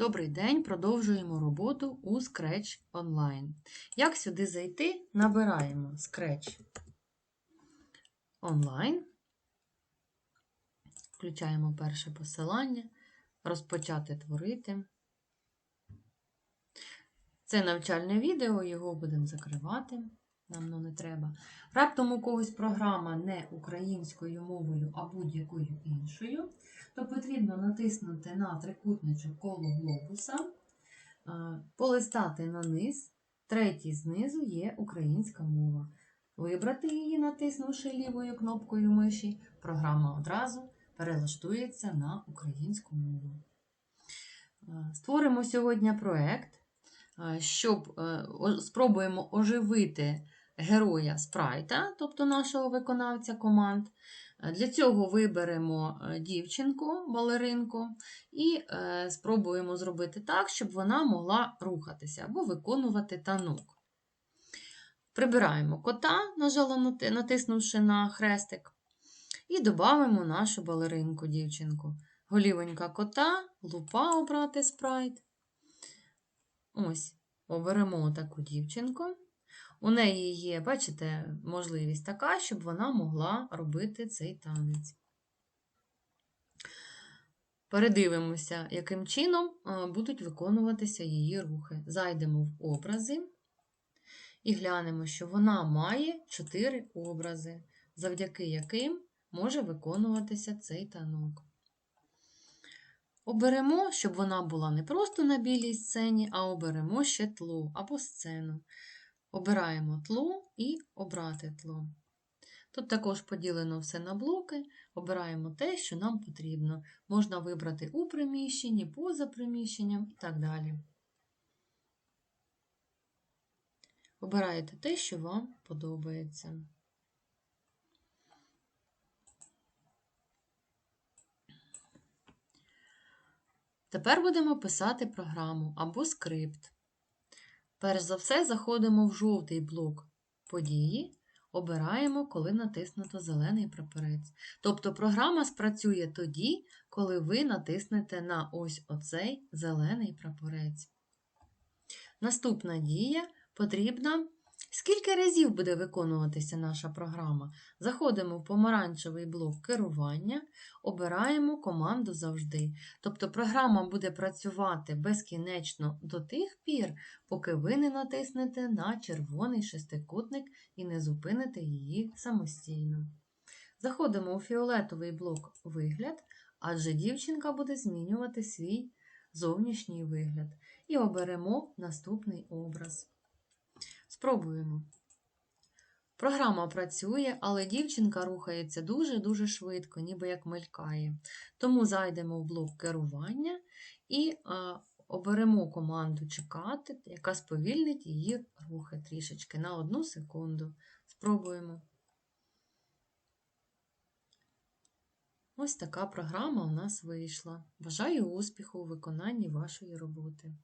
Добрий день, продовжуємо роботу у Scratch Online. Як сюди зайти? Набираємо Scratch Online, включаємо перше посилання, розпочати творити. Це навчальне відео, його будемо закривати, нам воно не треба. Раптом у когось програма не українською мовою, а будь-якою іншою, то потрібно натиснути на трикутничок коло глобуса, полистати на низ, третій знизу є українська мова. Вибрати її, натиснувши лівою кнопкою миші, програма одразу перелаштується на українську мову. Створимо сьогодні проєкт, щоб е, спробуємо оживити героя спрайта, тобто нашого виконавця команд. Е, Для цього виберемо е, дівчинку, балеринку, і е, спробуємо зробити так, щоб вона могла рухатися або виконувати танок. Прибираємо кота, нажала нати- натиснувши на хрестик, і додамо нашу балеринку дівчинку. Голівонька кота, лупа обрати спрайт. Ось, оберемо таку дівчинку. У неї є, бачите, можливість така, щоб вона могла робити цей танець. Передивимося, яким чином е, будуть виконуватися її рухи. Зайдемо в образи і глянемо, що вона має 4 образи, завдяки яким може виконуватися цей танок. Оберемо, щоб вона була не просто на білій сцені, а оберемо ще тло або сцену. Обираємо тло і обрати тло. Тут також поділено все на блоки, обираємо те, що нам потрібно. Можна вибрати у приміщенні, поза приміщенням і так далі. Обираєте те, що вам подобається. Тепер будемо писати програму або скрипт. Перш за все, заходимо в жовтий блок події, обираємо, коли натиснуто зелений прапорець. Тобто програма спрацює тоді, коли ви натиснете на ось оцей зелений прапорець. Наступна дія потрібна. Скільки разів буде виконуватися наша програма? Заходимо в помаранчевий блок керування, обираємо команду завжди. Тобто програма буде працювати безкінечно до тих пір, поки ви не натиснете на червоний шестикутник і не зупините її самостійно. Заходимо у фіолетовий блок вигляд, адже дівчинка буде змінювати свій зовнішній вигляд. І оберемо наступний образ. Спробуємо. Програма працює, але дівчинка рухається дуже-дуже швидко, ніби як мелькає. Тому зайдемо в блок керування і оберемо команду чекати, яка сповільнить її рухи трішечки на одну секунду. Спробуємо. Ось така програма у нас вийшла. Бажаю успіху у виконанні вашої роботи.